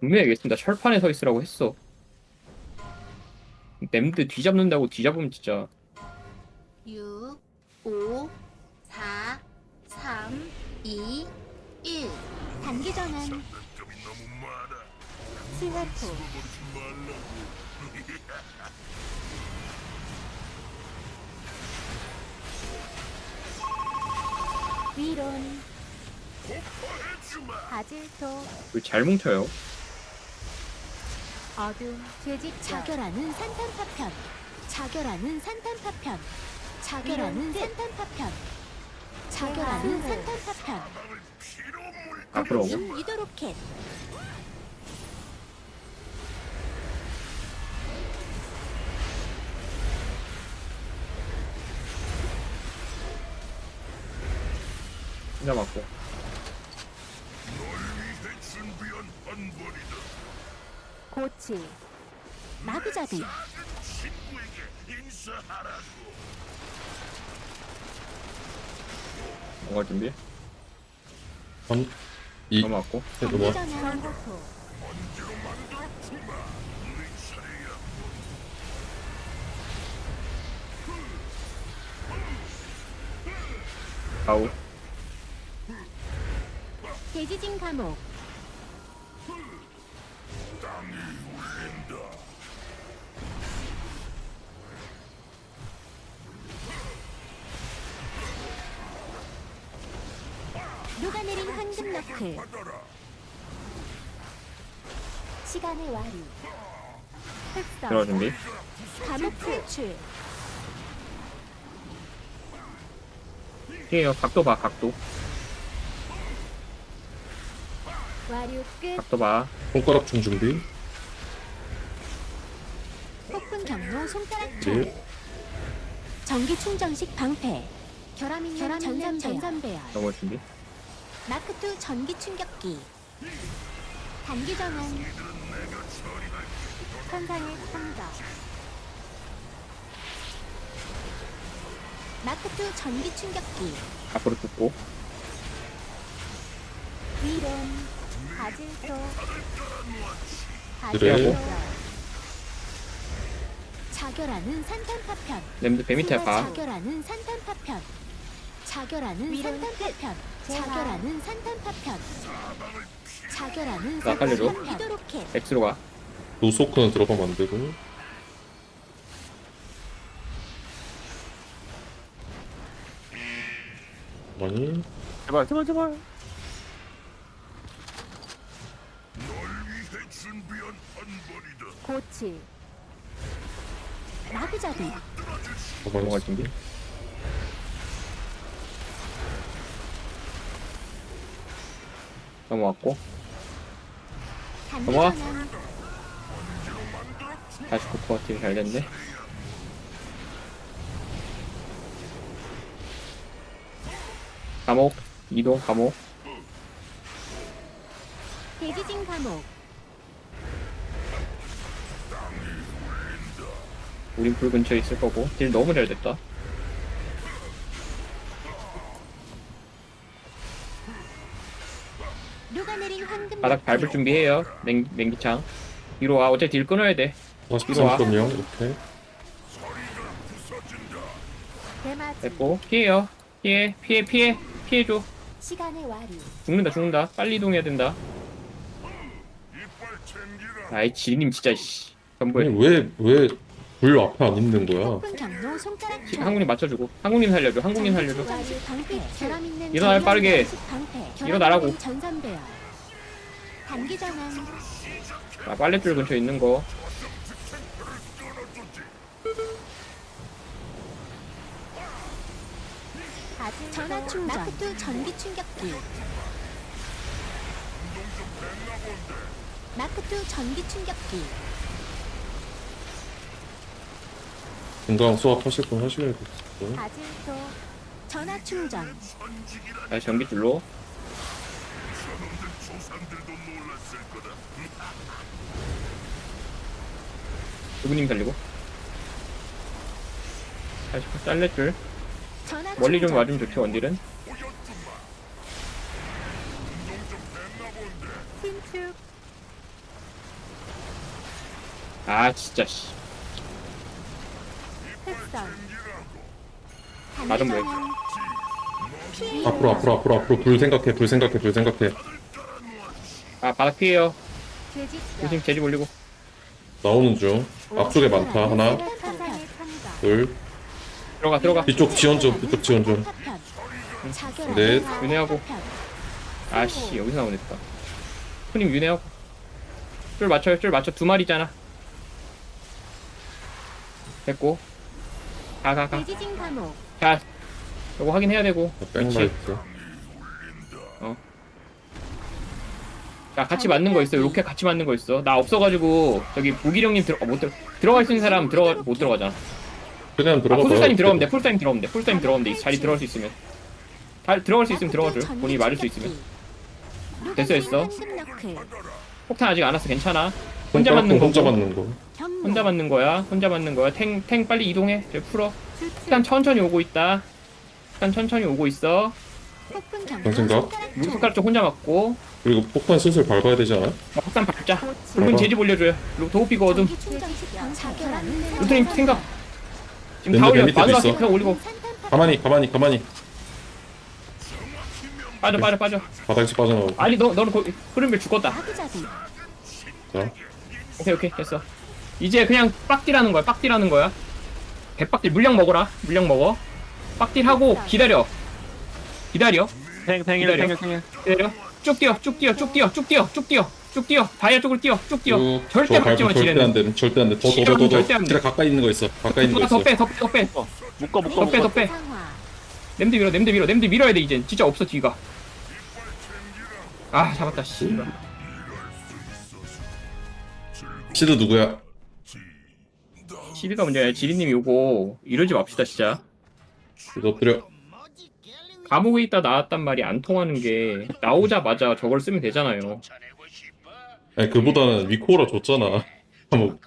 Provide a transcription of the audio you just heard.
분명히 얘기했습니다. 철판에 서 있으라고 했어. 램드 뒤잡는다고 뒤잡으면 진짜 6, 5, 4, 3, 2, 1. 단기 전환. 슬라토. 위론. 바질토. 왜잘 뭉쳐요. 어둠. 죄직 자결하는 산탄 파편. 자결하는 산탄 파편. 자결하는 산탄 파편. 자결하는 산탄 파편. 앞으로 오고. 유도 로켓. 혼자 맞고. 고치. 마구잡이. 뭔가 준비. 3, 2, 넘어왔고. 네, 넘어와. 전호토 아우. 대지진 감옥. 내린 황금 너클 시간의 와류 흑성 들어 준비. 감옥 탈출 피해요. 각도 봐. 각도. 와류 끝 각도 봐. 손가락 총 준비. 폭풍 경로 손가락 네. 총 전기 충전식 방패 결함 있는 전산 전산배열 넘어 준비. 마크2 전기 충격기. 단기 전환 선상의 상자 마크2 전기 충격기. 앞으로 뜯고. 위론 바질토 그래. 바질토 자결하는 산탄 파편. 램드 배 밑에 봐. 자결하는 산탄 파편. 자결하는 산탄 파편 자결하는 산탄 파편 자결하는 나 살려줘. 파편 유도 로켓 X로 가. 노소크는 들어가면 안 되고. 많이. 제발 제발 제발. 고치 마구잡이 넘어갈 준비. 넘어왔고. 넘어와. 전환 다시 코코아 딜잘 됐네. 감옥. 이동 감옥. 대지진 감옥 우린 불 근처에 있을 거고. 딜 너무 잘 됐다. 누가 내린 황금 바닥 밟을 준비해요. 냉, 냉기창. 뒤로 와. 어차피 딜 끊어야 돼. 43.0 이렇게. 대마지 됐고. 피해요. 피해. 피해. 피해. 피해줘. 시간의 와류 죽는다. 죽는다. 빨리 이동해야 된다. 아이 지리님 진짜 씨. 전부에 아니 왜왜 불 앞에 안 있는 거야? 항공님 맞춰주고. 항공님 살려줘. 항공님 살려줘. 전기 빠르게. 일어나라고. 단기 전환 아, 빨랫줄 근처에 있는 거. 전화 충전 마크2 전기 충격기 마크2 전기 충격기 건강 수학 하실 분 하셔야겠어요. 바질토 전화 충전 다시 전기줄로. 누구님 살리고. 다시 빨랫줄. 전화 멀리 좀 충전. 와주면 좋지 원딜은. 신축 아 진짜 씨 맞은 거야. 앞으로 앞으로 앞으로 앞으로. 불 생각해 불 생각해 불 생각해. 아 바닥 피해요. 조심 조심 재집 올리고. 나오는 중. 앞쪽에 많다. 하나 사상의 둘. 들어가 들어가. 뒤쪽 지원 좀 뒤쪽 지원 좀. 넷. 윤회하고. 아씨 여기서 나오네 또 손님 윤회하고. 줄 맞춰요 줄 맞춰. 두 마리잖아. 됐고 가 가가. 대지진 감옥 자 요거 확인해야 되고. 백라이트 자 같이 맞는 거 있어. 이렇게 같이 맞는 거 있어. 나 없어가지고 저기 무기령님 들어 어, 못 들어 들어갈 수 있는 사람 들어가 못 들어가잖아. 그냥 아, 들어가 풀타임 들어가면 돼 풀타임 들어가면 돼. 풀타임 들어가면 돼. 자리 들어갈 수 있으면. 다 들어갈 수 있으면 들어가줘요. 본인이 맞을 수 있으면. 됐어, 됐어. 폭탄 아직 안 왔어. 괜찮아 혼자 맞는 거 혼자 맞는 거. 혼자 맞는 거야. 혼자 맞는 거야. 탱 탱 빨리 이동해. 저 풀어. 일단 천천히 오고 있다. 일단 천천히 오고 있어. 당신가? 손가락 쪽 혼자 맞고. 그리고 폭탄 슬슬 밟아야 되지 않아? 어, 폭탄 밟자. 붉은 밟아. 재집 올려줘요. 루- 도우피고 어둠. 루트님 생각. 지금 다 올려 밑에도 마누라 있어. 그냥 올리고. 가만히 가만히 가만히. 빠져 빠져 빠져. 바닥에서 빠져나오고. 아니 너 너는 거- 흐름을 죽었다. 자 오케이 오케이 됐어 이제 그냥 빡딜하는 거야 빡딜하는 거야 대빡딜 물량 먹어라 물량 먹어 빡딜하고 기다려 기다려 탱, 탱일, 기다려. 탱일, 탱일. 기다려 쭉 뛰어 쭉 뛰어 쭉 뛰어 쭉 뛰어 쭉 뛰어 쭉 뛰어 다이아 쪽으로 뛰어 쭉 뛰어 쭉 절대 저 밟지 마 밟으면 절대 지뢰는 안 돼. 절대 안 돼. 더더 지뢰는 더 절대 더안 돼. 지뢰 가까이 있는 거 있어. 가까이 있는 거 있어. 더빼더빼더빼 묶어, 묶어, 더 빼, 묶어. 더 빼. 상화 냄새 밀어 냄새 밀어 냄새 밀어야 돼 이젠 진짜 없어 뒤가 아 잡았다 씨발 시드 누구야? 시비가 문제야 지리님이 오고 이러지 맙시다 진짜 이거 드려. 감옥에 있다 나왔단 말이 안 통하는 게 나오자마자 저걸 쓰면 되잖아요 아니 그보다는 위코라 줬잖아. 뭐